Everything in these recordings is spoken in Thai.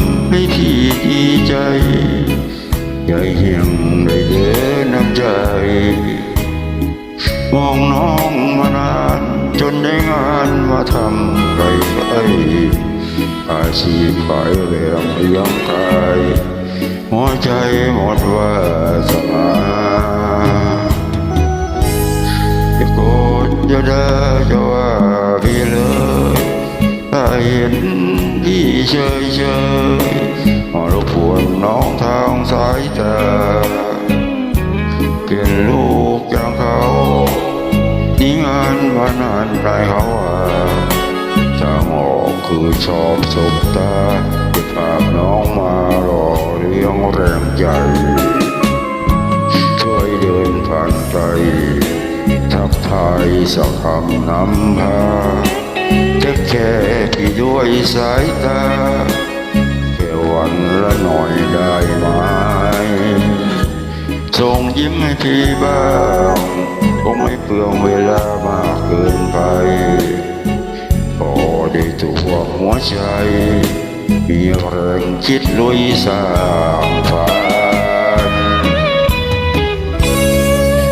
ำให้พี่ดีใจใหญ่เหียงได้เดินน้ำใจ มองน้องมานานจนได้งานมาทำไรไปอาชีพขายเรื่องยังกายหัวใจหมดว่าสนาจะโกรธจะด่าจะว่า เฉยเฉยรบกวนน้องทางสายตาเป็นลูกอย่างเขานี่งานมานานได้เขาว่าทางออกคือชอบสบตาจะพาน้องมารอเลี้ยงแรงใจ ช่วยเดินผ่านไปทักทายสักคำนำพา จะแค่พี่ด้วยสายตาแค่วันละหน่อยได้ไหมส่งยิ้มให้พี่บ้างคงไม่เปลืองเวลามากเกินไปพอได้ตัวหัวใจ มีแรงคิดลุยสร้างฝัน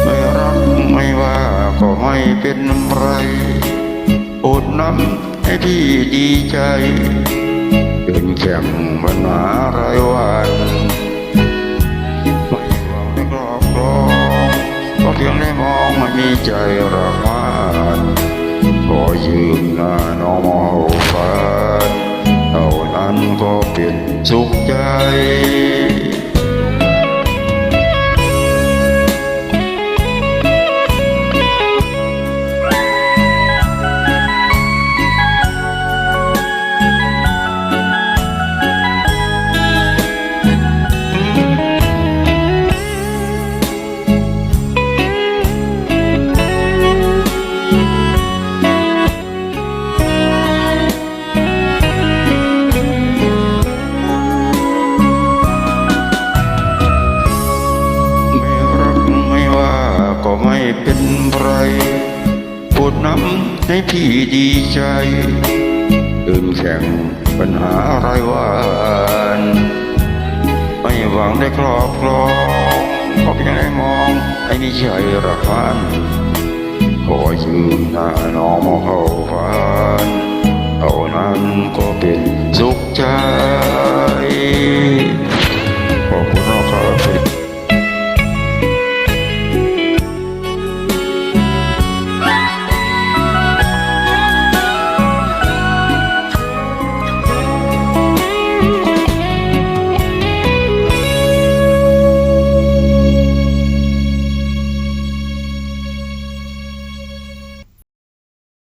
ไม่รักไม่ว่าก็ไม่เป็นไร อดน้ำให้พี่ดีใจเดินแข่งปัญหารายวันไม่หวังในกรอบกรองก็เพียงได้มองมันมีใจรักมันขอยืมหน้าน้องมองฝันเท่านั้นก็เป็นสุขใจ เป็นไรปวดน้ำให้พี่ดีใจเดินแข่งปัญหารายวันไม่หวังได้ครอบครองก็เพียงได้มองให้มีใจรักมันขอยืมหน้าน้องมเข้าฟ้า